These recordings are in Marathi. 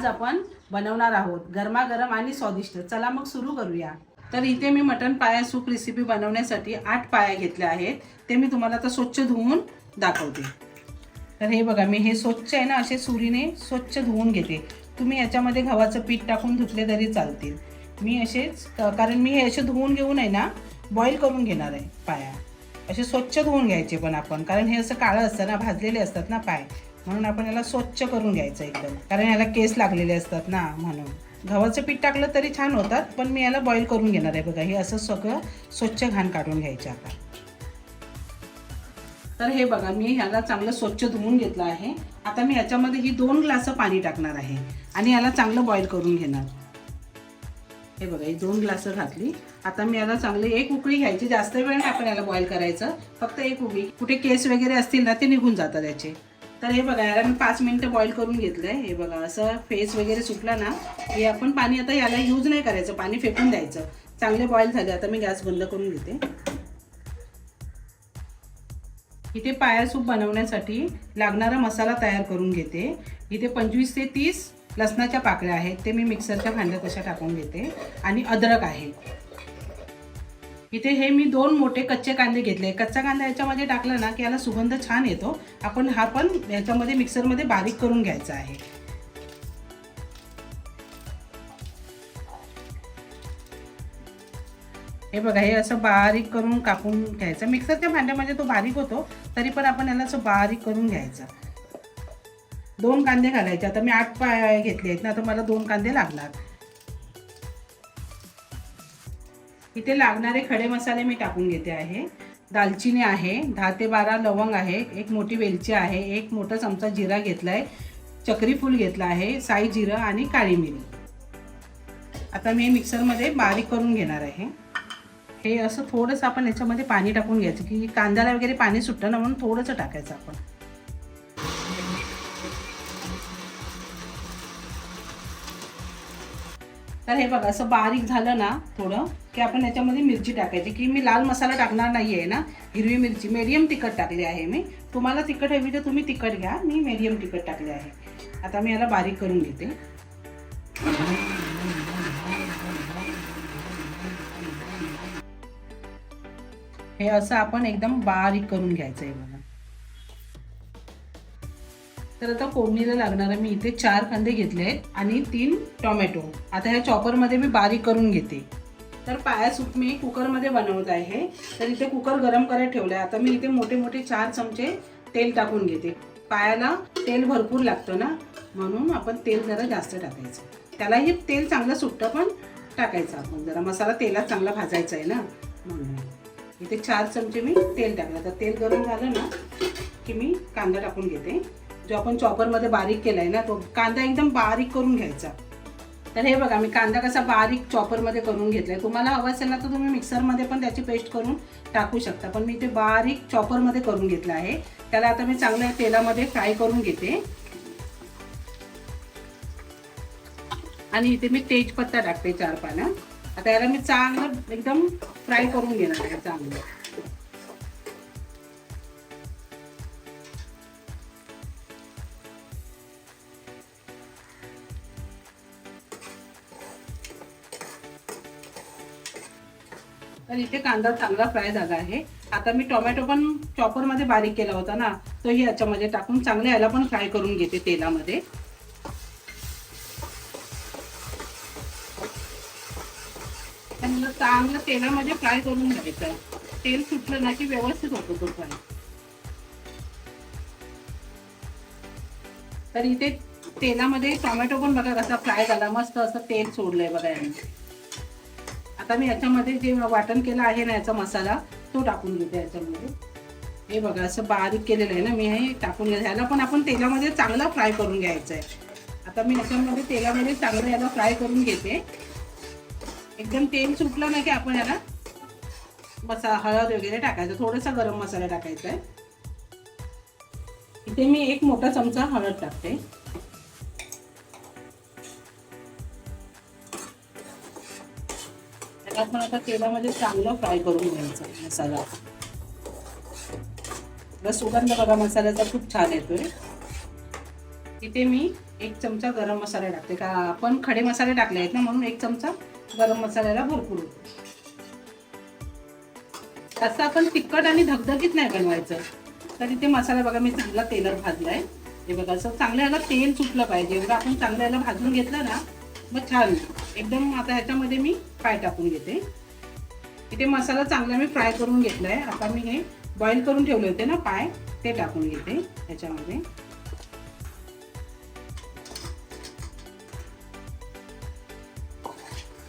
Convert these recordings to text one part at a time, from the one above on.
आज आपण बनवणार आहोत. गरमागरम आणि स्वादिष्ट. चला मग सुरू करूया. तर इथे मी मटण पाया सूप रेसिपी बनवण्यासाठी आठ पाया घेतल्या आहेत. ते मी तुम्हाला आता स्वच्छ धुवून दाखवते. तर हे बघा मी हे स्वच्छ आहे ना असे सुरीने स्वच्छ धुवून घेते. तुम्ही याच्यामध्ये गव्हाचं पीठ टाकून धुतले तरी चालतील. मी असेच कारण मी हे असे धुवून घेऊन आहे ना बॉईल करून घेणार आहे पाया. असे स्वच्छ धुवून घ्यायचे पण आपण कारण हे असं काळं असतं ना भाजलेले असतात ना पाय. म्हणून आपण याला स्वच्छ करून घ्यायचं एकदम. कारण याला केस लागलेले असतात ना म्हणून. गव्हाचं पीठ टाकलं तरी छान होतात पण मी याला बॉईल करून घेणार आहे बघा. हे असं सगळं स्वच्छ घाण काढून घ्यायचं आता. तर हे बघा मी ह्याला चांगलं स्वच्छ धुवून घेतलं आहे. आता मी याच्यामध्ये ही दोन ग्लासं पाणी टाकणार आहे आणि याला चांगलं बॉईल करून घेणार. हे बघा ही दोन ग्लासं घातली. आता मी याला चांगली एक उकळी घ्यायची. जास्त वेळ नाही आपण याला बॉईल करायचं. फक्त एक उकळी. कुठे केस वगैरे असतील ना ते निघून जातात याचे. तर हे बघा याला मी पाच मिनटं बॉईल करून घेतलंय. हे बघा असं फेस वगैरे सुटला ना हे आपण पाणी आता याला यूज नाही करायचं पाणी फेकून द्यायचं. चांगले बॉईल झाले आता मी गॅस बंद करून घेते. इथे पाया सूप बनवण्यासाठी लागणारा मसाला तयार करून घेते. इथे पंचवीस ते तीस लसणाच्या पाकळ्या आहेत ते मी मिक्सरच्या भांड्यात कशा टाकून घेते. आणि अद्रक आहे. इथे हे मी दोन मोठे कच्चे कांदे घेतले. कच्चा कांदा याच्यामध्ये टाकला ना की याला सुगंध छान येतो. आपण हा पण याच्यामध्ये मिक्सरमध्ये बारीक करून घ्यायचा आहे. हे बघा हे असं बारीक करून कापून घ्यायचं. मिक्सरच्या भांड्यामध्ये तो बारीक होतो तरी पण आपण याला असं बारीक करून घ्यायचं. दोन कांदे घालायचे. आता मी आठ पाय घेतले आहेत ना तर मला दोन कांदे लागणार. इथे लागणारे खडे मसाले मी टाकून घेते आहे. दालचिनी आहे दहा ते बारा लवंग आहे एक मोठी वेलची आहे एक मोठा चमचा जिरा घेतला आहे चक्री फूल घेतला आहे साई जिरं आणि काळी मिरी. आता मी हे मिक्सरमध्ये बारीक करून घेणार आहे. हे असं थोडंसं आपण याच्यामध्ये पाणी टाकून घ्यायचं की कांद्याला वगैरे पाणी सुटतं ना म्हणून थोडंसं टाकायचं आपण. तर हे बघा असं बारीक झालं ना थोडं की आपण याच्यामध्ये मिरची टाकायची की मी लाल मसाला टाकणार नाही आहे ना हिरवी मिरची मीडियम तिखट टाकली आहे मी. तुम्हाला तिखट हवी तर तुम्ही तिखट घ्या मी मीडियम तिखट टाकले आहे. आता मी याला बारीक करून घेते. हे असं आपण एकदम बारीक करून घ्यायचं आहे बघा. तर आता फोडणीला लागणारा मी इथे चार कांदे घेतले आहेत आणि तीन टोमॅटो. आता ह्या चॉपरमध्ये मी बारीक करून घेते. तर पाया सूप मी कुकरमध्ये बनवत आहे. तर इथे कुकर गरम करायला ठेवलं आहे आता मी इथे मोठे मोठे चार चमचे तेल टाकून घेते. पायाला तेल भरपूर लागतं ना? म्हणून आपण तेल जरा जास्त टाकायचं. त्यालाही तेल चांगलं सुट्टं पण टाकायचं आपण. जरा मसाला तेलात चांगला भाजायचा आहे ना? म्हणून. इथे चार चमचे मी तेल टाकलं. तर तेल गरम झालं ना की मी कांदा टाकून घेते. जो आपण चॉपरमध्ये बारीक केला आहे ना तो कांदा एकदम बारीक करून घ्यायचा. तर हे बघा मी कांदा कसा बारीक चॉपरमध्ये करून घेतला आहे तुम्हाला हवं असेल ना तर तुम्ही मिक्सरमध्ये पण त्याची पेस्ट करून टाकू शकता. पण मी ते बारीक चॉपरमध्ये करून घेतलं आहे. त्याला आता मी चांगल्या तेलामध्ये फ्राय करून घेते. आणि इथे मी तेजपत्ता टाकते चार पानं आता याला मी चांगलं एकदम फ्राय करून घेणार आहे चांगलं. तर इथे कांदा चांगला फ्राय झाला आहे. आता मी टोमॅटो पण चॉपरमध्ये बारीक केला होता ना तोही याच्यामध्ये टाकून चांगल्या याला पण फ्राय करून घेते तेलामध्ये. त्यामुळे चांगलं तेलामध्ये फ्राय करून घ्यायचं. तेल सुटलं ना की व्यवस्थित होतो तो फ्राय. तर इथे तेलामध्ये टोमॅटो पण बघा कसा फ्राय झाला मस्त असं तेल सोडलंय बघा याने. आता मी याच्यामध्ये जे वाटण केलं आहे ना याचा मसाला तो टाकून घेते याच्यामध्ये. हे बघा असं बारीक केलेलं आहे ना मी हे टाकून घ्या ह्याला पण आपण तेलामध्ये चांगला फ्राय करून घ्यायचं आहे. आता मी याच्यामध्ये तेलामध्ये चांगलं याला फ्राय करून घेते. एकदम तेल सुटलं ना की आपण याला मसा हळद वगैरे टाकायचं. थोडासा गरम मसाला टाकायचा आहे. इथे मी एक मोठा चमचा हळद टाकते. त्याला पण आता तेलामध्ये चांगलं फ्राय करून घ्यायचं मसाला. बस सुगंध बघा मसाल्याचा खूप छान येतोय. इथे मी एक चमचा गरम मसाला टाकते. का आपण खडे मसाले टाकले आहेत ना म्हणून एक चमचा गरम मसाल्याला भरपूर होतो. असं आपण तिखट आणि धगधगीत नाही बनवायचं. तर इथे मसाला बघा मी चांगला तेलात भाजलाय. हे बघा असं चांगलं याला तेल सुटलं पाहिजे. एवढं आपण चांगलं याला भाजून घेतलं ना मग छान. एकदम आता ह्याच्यामध्ये मी फ्राय टाकून घेते. इथे मसाला चांगला मी फ्राय करून घेतलाय. आता मी हे बॉईल करून ठेवले होते ना पाय ते टाकून घेते ह्याच्यामध्ये.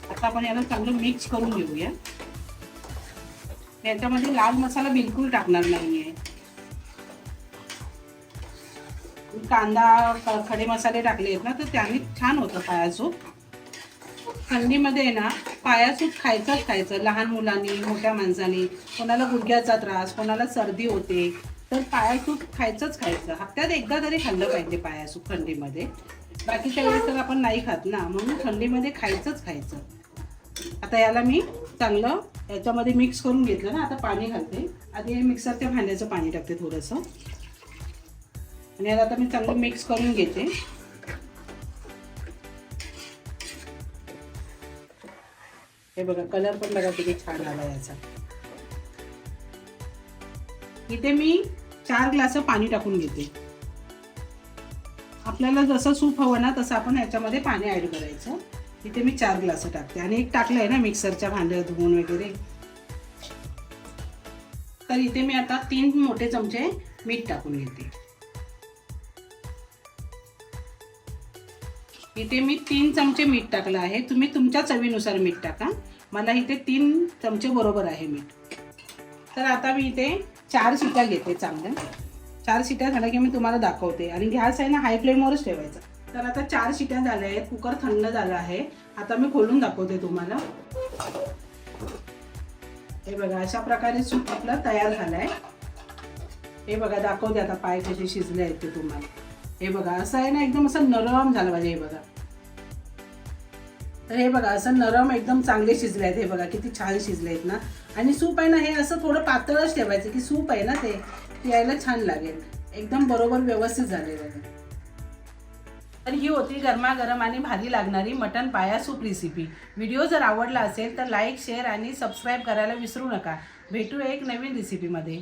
आता आपण याला चांगलं मिक्स करून घेऊया. याच्यामध्ये लाल मसाला बिलकुल टाकणार नाही आहे कांदा खडे मसाले टाकले आहेत ना तर त्याने छान होतं पायासूप थंडीमध्ये आहे ना पायासूप खायचंच खायचं. लहान मुलांनी मोठ्या माणसांनी कोणाला गुडघ्याचा त्रास कोणाला सर्दी होते तर पायासूप खायचंच खायचं. हप्त्यात एकदा तरी खाल्लं पाहिजे पायासूप थंडीमध्ये. बाकीच्या वेळेस तर आपण नाही खात ना म्हणून थंडीमध्ये खायचंच खायचं. आता याला मी चांगलं याच्यामध्ये मिक्स करून घेतलं ना आता पाणी घालते. आधी मिक्सरच्या भांड्याचं पाणी टाकते थोडंसं. आणि याला आता मी चांगलं मिक्स करून घेते. हे बघा कलर पण बघा किती छान आला याचा. इथे मी चार ग्लास पाणी टाकून घेते. आपल्याला जसं सूप हवं ना तसं आपण ह्याच्यामध्ये पाणी ऍड करायचं. इथे मी चार ग्लास टाकते. आणि एक टाकलंय ना मिक्सरच्या भांड्यात धुवून वगैरे. तर इथे मी आता तीन मोठे चमचे मीठ टाकून घेते. इथे मी तीन चमचे मीठ टाकलं आहे. तुम्ही तुमच्या चवीनुसार मीठ टाका. मला इथे तीन चमचे बरोबर आहे मीठ. तर आता मी इथे चार शिट्या घेते चांगल्या. चार शिट्या झाल्या की मी तुम्हाला दाखवते. आणि गॅस आहे ना हाय फ्लेमवरच ठेवायचा. तर आता चार शिट्या झाल्या आहेत. कुकर थंड झाला आहे. आता मी खोलून दाखवते तुम्हाला. हे बघा अशा प्रकारे सूप आपला तयार झालाय. हे बघा दाखवते आता पाय कसे शिजले आहेत ते तुम्हाला. हे बघा असं आहे ना एकदम असं नरम झालं पाहिजे हे बघा. तर हे बघा असं नरम एकदम चांगले शिजले आहेत. हे बघा किती छान शिजले आहेत ना. आणि सूप आहे ना हे असं थोडं पातळच ठेवायचं की सूप आहे ना ते प्यायला छान लागेल. एकदम बरोबर व्यवस्थित झालेलं आहे. तर ही होती गरमागरम आणि भारी लागणारी मटन पाया सूप रेसिपी व्हिडिओ जर आवडला असेल तर लाईक शेअर आणि सबस्क्राईब करायला विसरू नका. भेटू एक नवीन रेसिपीमध्ये